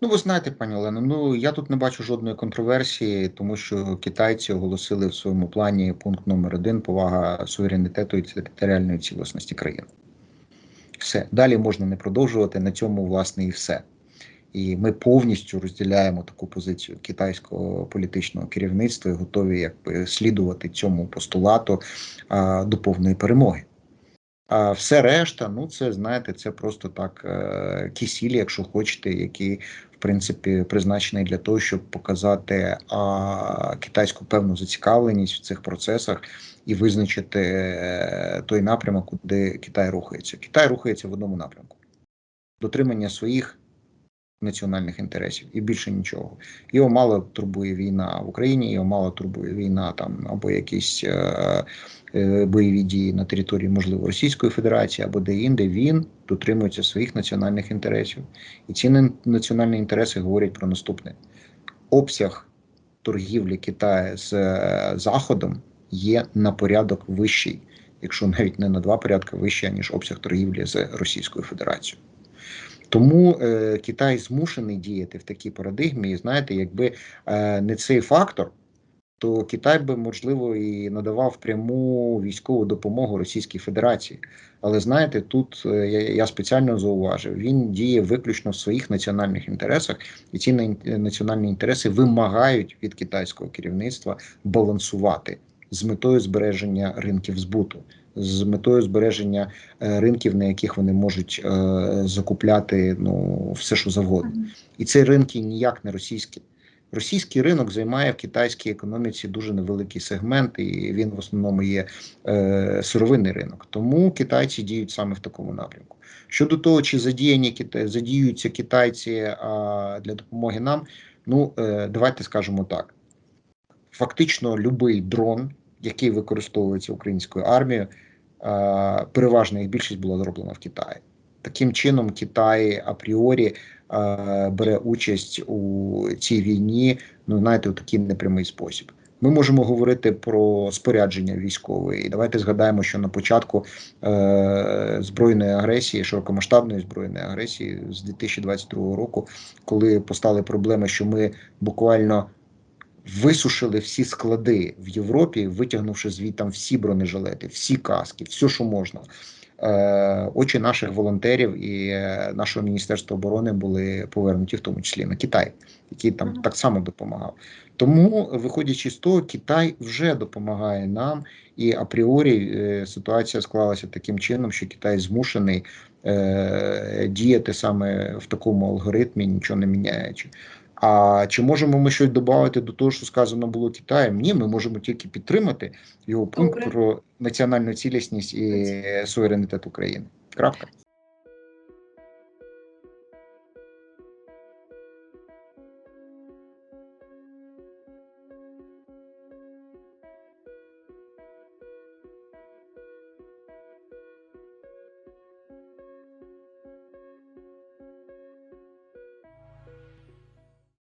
Ну, ви знаєте, пані Олено, ну я тут не бачу жодної контроверсії, тому що китайці оголосили в своєму плані пункт номер один повага суверенітету і територіальної цілісності країни. Все далі можна не продовжувати на цьому, власне, і все. І ми повністю розділяємо таку позицію китайського політичного керівництва і готові якби слідувати цьому постулату а, до повної перемоги. А все решта, ну це знаєте, це просто так е, кисіль, якщо хочете, які в принципі призначений для того, щоб показати а, китайську певну зацікавленість в цих процесах і визначити е, той напрямок, куди Китай рухається. Китай рухається в одному напрямку: дотримання своїх національних інтересів і більше нічого. Його мало турбує війна в Україні, його мало турбує війна там або якісь е, е, бойові дії на території, можливо, Російської Федерації або де-інде. Він дотримується своїх національних інтересів. І ці національні інтереси говорять про наступне: обсяг торгівлі Китаю з е, Заходом є на порядок вищий, якщо навіть не на два порядки вищий, ніж обсяг торгівлі з Російською Федерацією. Тому е, Китай змушений діяти в такій парадигмі. І знаєте, якби е, не цей фактор, то Китай би можливо і надавав пряму військову допомогу Російській Федерації. Але знаєте, тут е, я, спеціально зауважив, він діє виключно в своїх національних інтересах, і ці національні інтереси вимагають від китайського керівництва балансувати з метою збереження ринків збуту з метою збереження е, ринків, на яких вони можуть е, закупляти ну все, що завгодно, і ці ринки ніяк не російські. Російський ринок займає в китайській економіці дуже невеликий сегмент, і він в основному є е, сировинний ринок. Тому китайці діють саме в такому напрямку. Щодо того, чи задіяні задіюються китайці а, для допомоги нам, ну е, давайте скажемо так: фактично, будь-який дрон, який використовується українською армією, Е, переважна їх більшість була зроблена в Китаї. Таким чином, Китай апріорі е, бере участь у цій війні, ну знаєте, у такий непрямий спосіб. Ми можемо говорити про спорядження військове. І давайте згадаємо, що на початку е, збройної агресії, широкомасштабної збройної агресії з 2022 року, коли постали проблеми, що ми буквально висушили всі склади в Європі, витягнувши звідтам всі бронежилети, всі каски, все, що можна. Е, очі наших волонтерів і е, нашого міністерства оборони були повернуті, в тому числі на Китай, який там так само допомагав. Тому, виходячи з того, Китай вже допомагає нам, і апріорі е, ситуація склалася таким чином, що Китай змушений діяти саме в такому алгоритмі, нічого не міняючи. А чи можемо ми щось додати до того, що сказано було Китаєм? Ні, ми можемо тільки підтримати його пункт про національну цілісність і суверенітет України. Крапка.